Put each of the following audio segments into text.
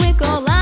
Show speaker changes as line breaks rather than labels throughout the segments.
we call life.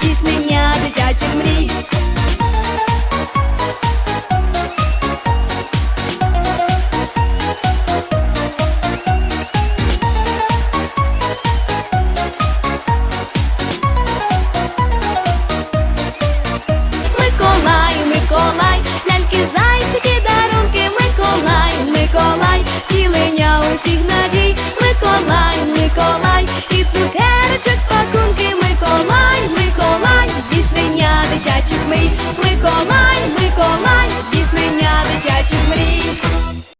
здійснення дитячих мрій. Миколай, Миколай, ляльки, зайчики, дарунки, Миколай, Миколай, тілення усіх надій, Миколай, Миколай. We